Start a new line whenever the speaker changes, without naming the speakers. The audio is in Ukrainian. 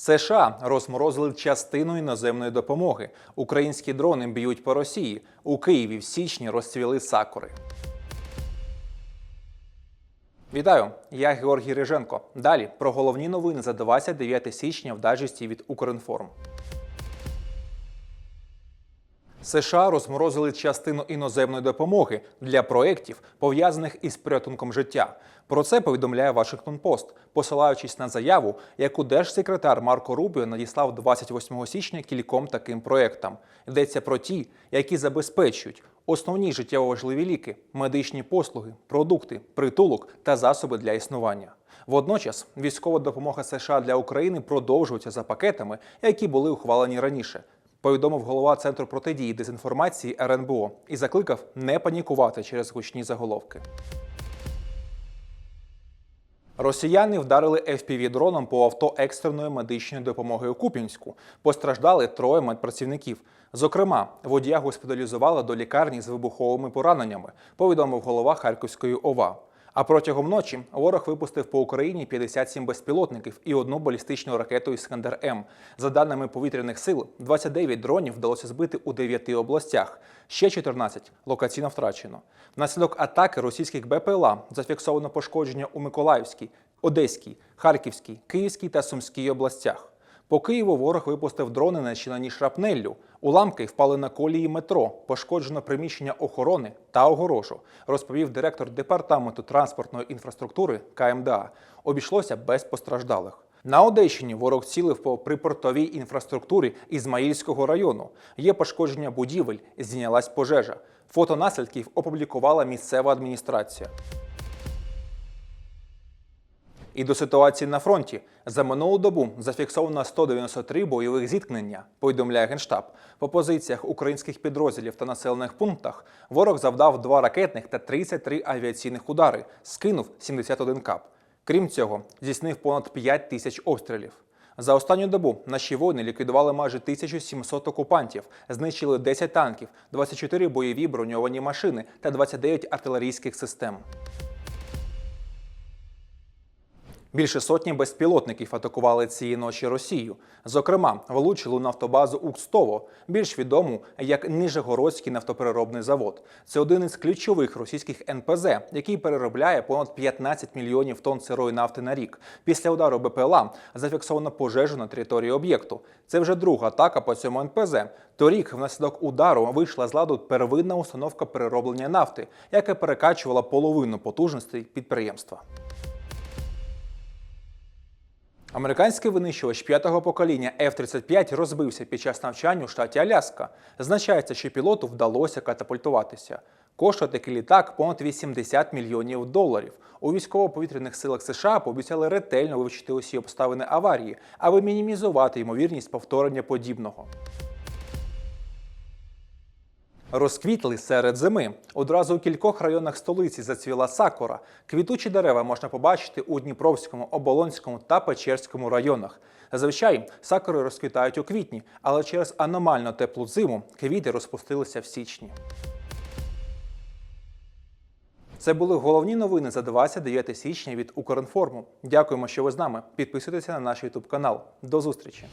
США розморозили частину іноземної допомоги. Українські дрони б'ють по Росії. У Києві в січні розцвіли сакури. Вітаю, я Георгій Риженко. Далі про головні новини за 29 січня в дажісті від Укрінформ. США розморозили частину іноземної допомоги для проєктів, пов'язаних із порятунком життя. Про це повідомляє Вашингтон Пост, посилаючись на заяву, яку держсекретар Марко Рубіо надіслав 28 січня кільком таким проєктам. Йдеться про ті, які забезпечують основні життєво важливі ліки, медичні послуги, продукти, притулок та засоби для існування. Водночас військова допомога США для України продовжується за пакетами, які були ухвалені раніше повідомив голова Центру протидії дезінформації РНБО і закликав не панікувати через гучні заголовки. Росіяни вдарили FPV-дроном по авто екстреної медичної допомоги у Куп'янську. Постраждали троє медпрацівників. Зокрема, водія госпіталізували до лікарні з вибуховими пораненнями, повідомив голова Харківської ОВА. А протягом ночі ворог випустив по Україні 57 безпілотників і одну балістичну ракету Іскандер М. За даними повітряних сил, 29 дронів вдалося збити у 9 областях. Ще 14 локаційно втрачено. Внаслідок атаки російських БПЛА зафіксовано пошкодження у Миколаївській, Одеській, Харківській, Київській та Сумській областях. По Києву ворог випустив дрони, начинені шрапнеллю. Уламки впали на колії метро, пошкоджено приміщення охорони та огорожу, розповів директор департаменту транспортної інфраструктури КМДА. Обійшлося без постраждалих. На Одещині ворог цілив по припортовій інфраструктурі Ізмаїльського району. Є пошкодження будівель, здійнялась пожежа. Фото наслідків опублікувала місцева адміністрація. І до ситуації на фронті за минулу добу зафіксовано 193 бойових зіткнення. Повідомляє генштаб. По позиціях українських підрозділів та населених пунктах ворог завдав два ракетних та 33 авіаційних удари, скинув 71 кап. Крім цього, здійснив понад 5 тисяч обстрілів. За останню добу наші воїни ліквідували майже 1700 окупантів, знищили 10 танків, 24 бойові броньовані машини та 29 артилерійських систем. Більше сотні безпілотників атакували цієї ночі Росію. Зокрема, влучили нафтобазу Укстово, більш відому як Нижегородський нафтопереробний завод. Це один із ключових російських НПЗ, який переробляє понад 15 мільйонів тонн сирої нафти на рік. Після удару БПЛА зафіксовано пожежу на території об'єкту. Це вже друга атака по цьому НПЗ. Торік внаслідок удару вийшла з ладу первинна установка перероблення нафти, яка перекачувала половину потужностей підприємства. Американський винищувач п'ятого покоління F-35 розбився під час навчання у штаті Аляска. Значається, що пілоту вдалося катапультуватися. Коштує такий літак понад 80 мільйонів доларів. У військово-повітряних силах США пообіцяли ретельно вивчити усі обставини аварії, аби мінімізувати ймовірність повторення подібного. Розквітли серед зими. Одразу у кількох районах столиці зацвіла сакура. Квітучі дерева можна побачити у Дніпровському, Оболонському та Печерському районах. Зазвичай сакури розквітають у квітні, але через аномально теплу зиму квіти розпустилися в січні. Це були головні новини за 29 січня від Укрінформу. Дякуємо, що ви з нами. Підписуйтеся на наш YouTube канал. До зустрічі!